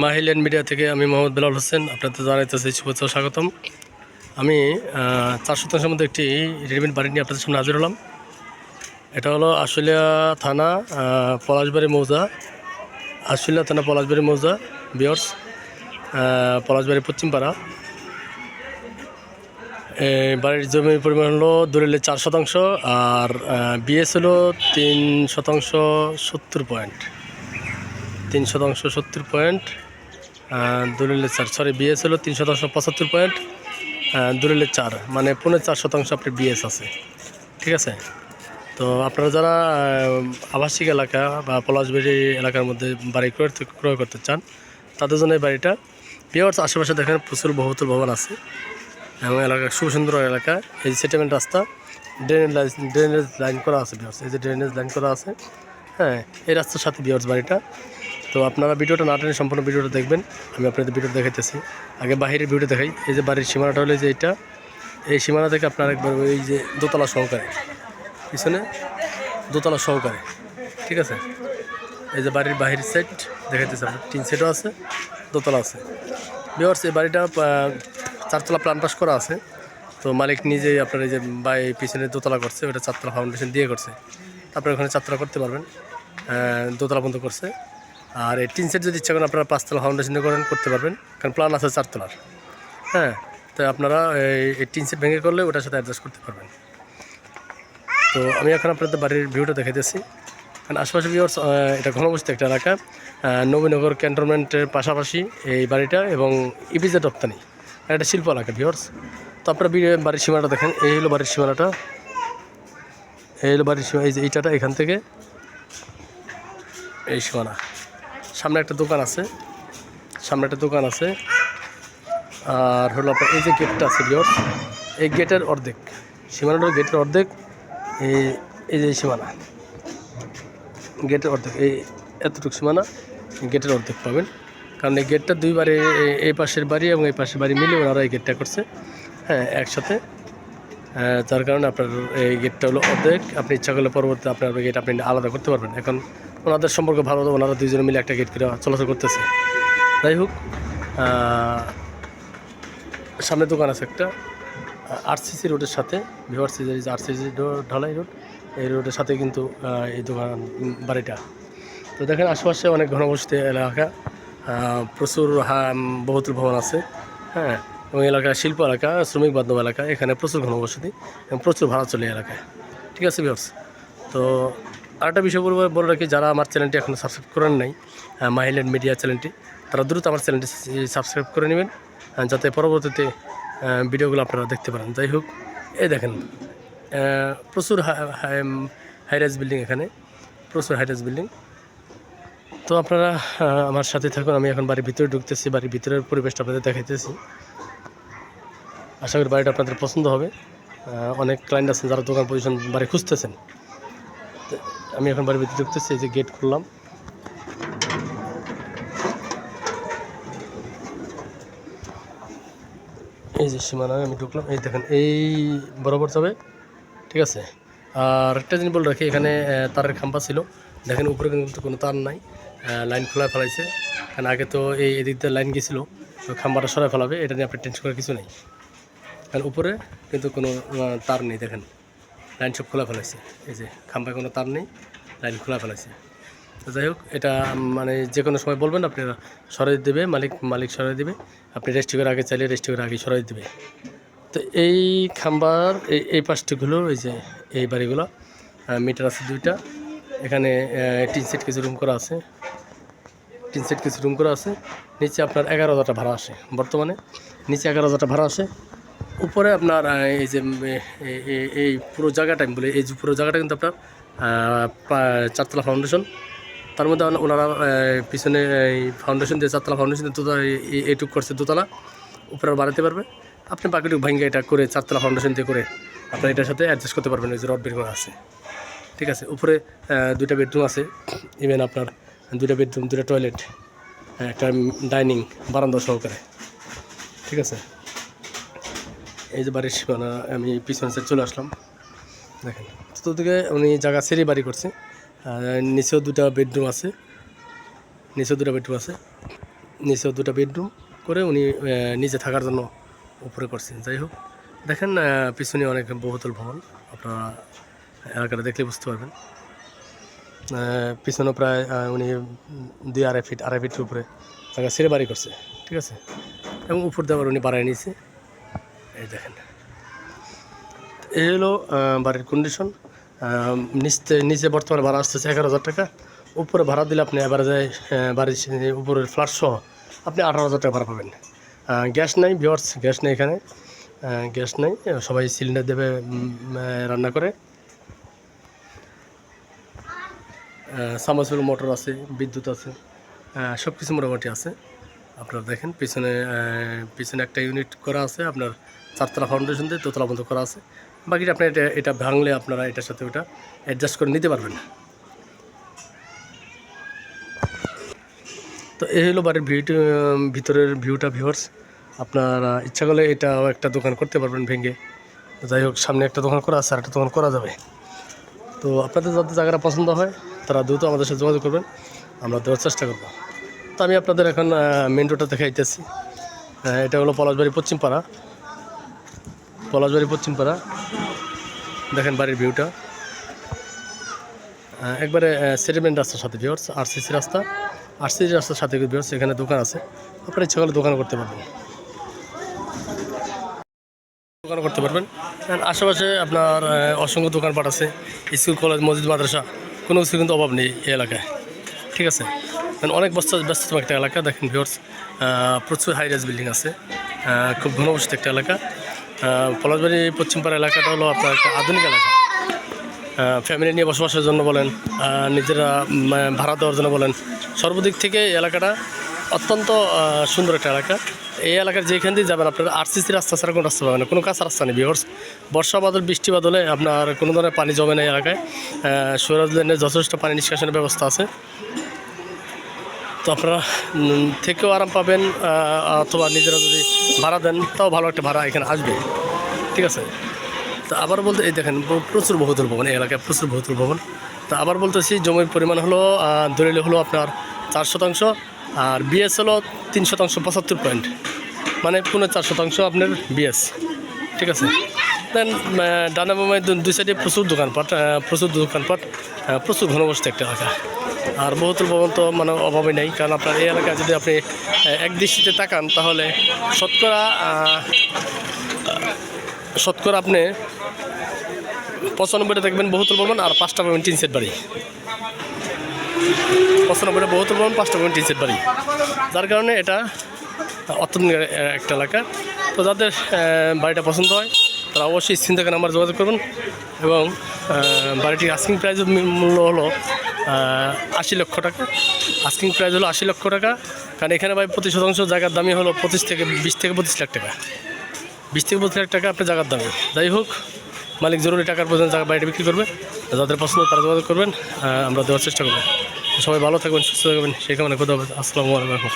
মাহিলেন media থেকে আমি মোহাম্মদ বেলাল হোসেন, আপনাদের জানাইতেছি শুভেচ্ছা স্বাগতম। আমি চার শতাংশের মধ্যে একটি রেডিমেড বাড়ি নিয়ে আপনাদের সামনে হাজির হলাম। এটা হলো আশুলিয়া থানা পলাশবাড়ি মৌজা। আশুলিয়া থানা, পলাশবাড়ি মৌজা, বিয়র্স পলাশবাড়ি পশ্চিমপাড়া। বাড়ির জমির পরিমাণ হলো দলিলে চার শতাংশ, আর বিএস হলো তিন শতাংশ সত্তর পয়েন্ট। তিন শতাংশ সত্তর পয়েন্ট দলিলের চার সরি বিএস হলো তিন শতাংশ পঁচাত্তর পয়েন্ট দলিলের চার মানে পনেরো চার শতাংশ আপনার বিএস আছে, ঠিক আছে? তো আপনারা যারা আবাসিক এলাকা বা পলাশবাড়ি এলাকার মধ্যে বাড়ি ক্রয় ক্রয় করতে চান, তাদের জন্য এই বাড়িটা বিয়ার্স আশেপাশে দেখেন প্রচুর বহুতল ভবন আছে, এবং এলাকা খুব সুন্দর এলাকা, এই যে সেটেলমেন্ট রাস্তা ড্রেনেজ লাইন ড্রেনেজ লাইন করা আছে বিয়ার্স এই যে ড্রেনেজ লাইন করা আছে হ্যাঁ এই রাস্তার সাথে বিয়ার্স বাড়িটা তো আপনারা ভিডিওটা না টেনে সম্পূর্ণ ভিডিওটা দেখবেন। আমি আপনাদের ভিডিও দেখাইতেছি। আগে বাহিরের ভিডিও দেখাই। এই যে বাড়ির সীমানাটা হলো যে এটা এই সীমানা থেকে আপনারা একবার ওই যে দোতলা সহকারে, পিছনে দোতলা সহকারে, ঠিক আছে? এই যে বাড়ির বাহির সাইড দেখাইতেছে আপনার তিন সেটও আছে, দোতলা আছে। বিয়ার্স এই বাড়িটা চারতলা প্ল্যান পাস করা আছে। তো মালিক নিজেই আপনার এই যে বাই পিছনে দোতলা করছে ওটা চারতলা ফাউন্ডেশন দিয়ে করছে। আপনার ওখানে চারতলা করতে পারবেন। দোতলা বন্ধ করছে। আর এই তিন সেট যদি ইচ্ছা করেন আপনারা পাঁচতলা ফাউন্ডেশন করেন, করতে পারবেন, কারণ প্ল্যান আছে চারতলার। হ্যাঁ তো আপনারা এই- তিন সেট ভেঙে করলে ওটার সাথে অ্যাডজাস্ট করতে পারবেন। তো আমি এখন আপনাদের বাড়ির ভিউটা দেখাইতেছি। কারণ আশেপাশে ভিউর্স এটা ঘনবস্তি একটা এলাকা। নবীনগর ক্যান্টনমেন্টের পাশাপাশি এই বাড়িটা এবং ইপিজে রপ্তানি। একটা শিল্প এলাকা ভিউর্স তো আপনারা বাড়ির সীমানাটা দেখেন, এই হলো বাড়ির সীমানাটা। এই হলো বাড়ির সীমা, এই যে এইটাটা এখান থেকে। এই সীমানা। সামনে একটা দোকান আছে। সামনে একটা দোকান আছে। আর হলো আপনার এই যে গেটটা আছে ভিউর্স এই গেটের অর্ধেক সীমানাটার গেটের অর্ধেক, এই এই যে সীমানা, গেটের অর্ধেক, এই এতটুকু সীমানা, গেটের অর্ধেক পাবেন। কারণ এই গেটটা দুইবারে এই- পাশের বাড়ি এবং এই পাশের বাড়ি মিলে ওনারা এই গেটটা করছে। হ্যাঁ একসাথে। যার কারণে আপনার এই গেটটা হলো অর্ধেক। আপনি ইচ্ছা করলে পরবর্তী আপনার গেট আপনি আলাদা করতে পারবেন। এখন ওনাদের সম্পর্ক ভালো ওনারা দুইজনে মিলে একটা গেট করে চলাচল করতেছে। যাই হোক সামনে দোকান আছে একটা আরসিসি রোডের সাথে ভিওয়ার্সি আরসিসি ঢালাই রোড এই রোডের সাথে কিন্তু এই দোকান, বাড়িটা। তো দেখেন আশেপাশে অনেক ঘনবসতি এলাকা প্রচুর বহুতল ভবন আছে হ্যাঁ এবং এলাকা শিল্প এলাকা, শ্রমিক বান্ধব এলাকা, এখানে প্রচুর ঘনবসতি এবং প্রচুর ভাড়া চলে এলাকায়। ঠিক আছে ভিওর্স তো আরেকটা বিষয় বলব, বলে রাখি, যারা আমার চ্যানেলটি এখনও সাবস্ক্রাইব করেন নাই মাহিলেন মিডিয়া চ্যানেলটি, তারা দ্রুত আমার চ্যানেলটি সাবস্ক্রাইব করে নেবেন যাতে পরবর্তীতে ভিডিওগুলো আপনারা দেখতে পারেন। যাই হোক, এই দেখেন প্রচুর হাইরাইজ বিল্ডিং এখানে, প্রচুর হাইরাইজ বিল্ডিং তো আপনারা আমার সাথে থাকুন, আমি এখন বাড়ির ভিতরে ঢুকতেছি, বাড়ির ভিতরের পরিবেশটা আপনাদের দেখাইতেছি। আশা করি বাড়িটা আপনাদের পছন্দ হবে। অনেক ক্লায়েন্ট আছেন, যারা দোকান পজিশন বাড়ি খুঁজতেছেন। আমি এখন বাড়ির ভিতরে ঢুকতেছি, এই যে গেট খুললাম। এই যে সীমানায় আমি ঢুকলাম। এই দেখেন, এই বরাবর যাবে, ঠিক আছে? আর একটা জিনিস বলে রাখি, এখানে তারের খাম্পা ছিল। দেখেন, উপরে কিন্তু কোনো তার নাই। লাইন খোলা ফেলাইছে। কারণ আগে তো এই এদিক দিয়ে লাইন গেছিল, তো খাম্পাটা সরাই ফেলাবে। এটা নিয়ে আপনার টেনশন করার কিছু নেই। কারণ উপরে কিন্তু কোনো তার নেই, দেখেন। লাইন সব খোলা ফেলাইছে। এই যে খাম্পায় কোনো তার নেই, লাইন খোলা ফেলাইছে। তো যাই হোক, এটা মানে যে কোনো সময় বলবেন, আপনারা সরাই দেবে, মালিক মালিক সরাই দেবে। আপনি রেস্টিকের আগে চাইলে রেস্টিকের আগে সরাই দেবে। তো এই খাম্বার, এই এই পাশটিগুলো, এই যে এই বাড়িগুলো মিটার আছে দুইটা। এখানে টিন সেট কিছু রুম করা আছে। টিন সেট কিছু রুম করা আছে। নিচে আপনার এগারো হাজারটা ভাড়া আসে বর্তমানে। নিচে এগারো হাজারটা ভাড়া আসে। উপরে আপনার এই যে এই পুরো জায়গাটা আমি বলি, এই যে পুরো জায়গাটা কিন্তু আপনার চারতলা ফাউন্ডেশন তার মধ্যে ওনা- ওনারা পিছনে এই ফাউন্ডেশন দিয়ে চারতলা ফাউন্ডেশন দিয়ে দোতলা এই- এই- এইটুক করছে দোতলা, উপরে বাড়াতে পারবে। আপনি বাকিটুকু ভাঙ্গে এটা করে চারতলা ফাউন্ডেশন দিয়ে করে আপনার এটার সাথে অ্যাডজাস্ট করতে পারবেন, এই যে রড বের আছে। ঠিক আছে, উপরে দুইটা বেডরুম আছে ইভেন আপনার দুইটা বেডরুম দুইটা টয়লেট একটা ডাইনিং বারান্দা সহকারে। ঠিক আছে? এই যে বাড়ির সীমানা আমি পিছনে চলে আসলাম। দেখেন, চতুর্দিকে উনি জায়গা সেরি বাড়ি করছে নিচেও দুটা বেডরুম আছে, নিচেও দুটা বেডরুম আছে, নিচেও দুটা বেডরুম করে উনি নিজে থাকার জন্য উপরে করছেন। যাই হোক, দেখেন পিছনে অনেক বহুতল ভবন, আপনারা এলাকাটা দেখলে বুঝতে পারবেন। পিছনে প্রায় উনি দুই আড়াই ফিট আড়াই ফিটের উপরে জায়গা ছেড়ে বাড়ি করছে, ঠিক আছে? এবং উপর দিয়ে আবার উনি বাড়ায় নিয়েছে দেখেন। এই হলো বাড়ির কন্ডিশন নিচে নিচে বর্তমানে ভাড়া আসতেছে এগারো হাজার টাকা। উপরে ভাড়া দিলে আপনি এবারে যায় বাড়ির উপরের ফ্ল্যাট সহ আপনি আঠারো হাজার টাকা ভাড়া পাবেন। গ্যাস নাই ভিওর্স গ্যাস নেই এখানে। গ্যাস নেই সবাই সিলিন্ডার দেবে রান্না করে। সামাসুল মোটর আছে, বিদ্যুৎ আছে সব কিছু মোটামুটি আছে। আপনারা দেখেন, পিছনে পিছনে একটা ইউনিট করা আছে, আপনার চারতলা ফাউন্ডেশন দিয়ে দোতলা বন্ধ করা আছে। বাকিটা আপনার এটা এটা ভাঙলে আপনারা এটার সাথে ওটা অ্যাডজাস্ট করে নিতে পারবেন। তো এই হলো বাড়ির ভিউটি ভিতরের ভিউটা ভিউয়ার্স আপনারা ইচ্ছা করলে এটাও একটা দোকান করতে পারবেন ভেঙে। যাই হোক সামনে একটা দোকান করা আছে আর একটা দোকান করা যাবে। তো আপনাদের যাদের জায়গাটা পছন্দ হয় তারা দ্রুত আমাদের সাথে যোগাযোগ করবেন। আমরা দেওয়ার চেষ্টা করব। তো আমি আপনাদের এখন মেন রোডটা দেখাইতেছি। আহ, এটা হলো পলাশবাড়ি পশ্চিমপাড়া। পলাশবাড়ি পশ্চিমপাড়া। দেখেন বাড়ির ভিউটা একবারে সেটেলমেন্ট রাস্তার সাথে ভিওর্স আরসিসি রাস্তা। আরসিসি রাস্তার সাথে ভিওর্স এখানে দোকান আছে। আপনারা ইচ্ছা করলে দোকান করতে পারবেন। দোকান করতে পারবেন। আশেপাশে আপনার অসংখ্য দোকানপাট আছে। স্কুল, কলেজ, মসজিদ, মাদ্রাসা, কোনো কিছু কিন্তু অভাব নেই এই এলাকায়। ঠিক আছে? অনেক ব্যস্ত, ব্যস্ততম একটা এলাকা। দেখেন ভিওর্স প্রচুর হাই রাইজ বিল্ডিং আছে খুব ঘনবসত একটা এলাকা। পলাশবাড়ি পশ্চিমপাড়া এলাকাটা হলো আপনার একটা আধুনিক এলাকা। ফ্যামিলি নিয়ে বসবাসের জন্য বলেন নিজেরা ভাড়া দেওয়ার জন্য বলেন। সর্বদিক থেকে এলাকাটা অত্যন্ত সুন্দর একটা এলাকা। এই এলাকার যেখান দিয়ে যাবেন আপনার আরসিসি রাস্তা ছাড়া কোনো রাস্তা পাবেন না। কোনো কাঁচা রাস্তা নেই বিহর্স বর্ষা বাদল, বৃষ্টি বাদলে আপনার কোনো ধরনের পানি জমে না এলাকায়। সৌরাজ লেনের যথেষ্ট পানি নিষ্কাশনের ব্যবস্থা আছে। তো আপনারা থেকেও আরাম পাবেন অথবা নিজেরা যদি ভাড়া দেন, তাও ভালো একটা ভাড়া এখানে আসবে। ঠিক আছে? তো আবার বলতে, এই দেখেন প্রচুর বহুতল ভবন, এই এলাকায় প্রচুর বহুতল ভবন। তো আবার বলতেছি, জমির পরিমাণ হলো দলিল হলো আপনার চার শতাংশ, আর বিএস হলো তিন শতাংশ, পঁচাত্তর পয়েন্ট। মানে পুনে চার শতাংশ আপনার বিএস। ঠিক আছে? দেন ডানা বামায় দুই সাইডে প্রচুর দোকানপাট প্রচুর দোকানপাট প্রচুর ঘনবস্ত একটা এলাকা। আর বহুতল ভবন তো মানে অভাবে নেই, কারণ আপনার এই এলাকায় যদি আপনি এক দৃষ্টিতে তাকান, তাহলে শতকরা শতকরা আপনি পঁচানব্বইটা দেখবেন বহুতল ভবন আর পাঁচটা পাবেন টিন সেট বাড়ি। পঁচানব্বইটা বহুতল ভবন পাঁচটা পাবেন টিন সেট বাড়ি। যার কারণে এটা অত্যন্ত একটা এলাকা। তো যাদের বাড়িটা পছন্দ হয় তারা অবশ্যই স্ক্রিন থেকে নাম্বার যোগাযোগ করবেন এবং বাড়িটির আস্কিং প্রাইস মূল্য হলো আশি লক্ষ টাকা। আস্কিং প্রাইস হলো আশি লক্ষ টাকা। কারণ এখানে ভাই প্রতি শতাংশ জায়গার দামই হলো পঁচিশ থেকে বিশ থেকে পঁচিশ লাখ টাকা। বিশ থেকে পঁচিশ লাখ টাকা আপনার জায়গার দামে। যাই হোক, মালিক জরুরি টাকার প্রয়োজন জায়গা বাড়িটা বিক্রি করবে। যাদের পছন্দ তারা যোগাযোগ করবেন আমরা দেওয়ার চেষ্টা করব। সবাই ভালো থাকবেন, সুস্থ থাকবেন, সেই কারণে কথা হবে। আসসালামু আলাইকুম।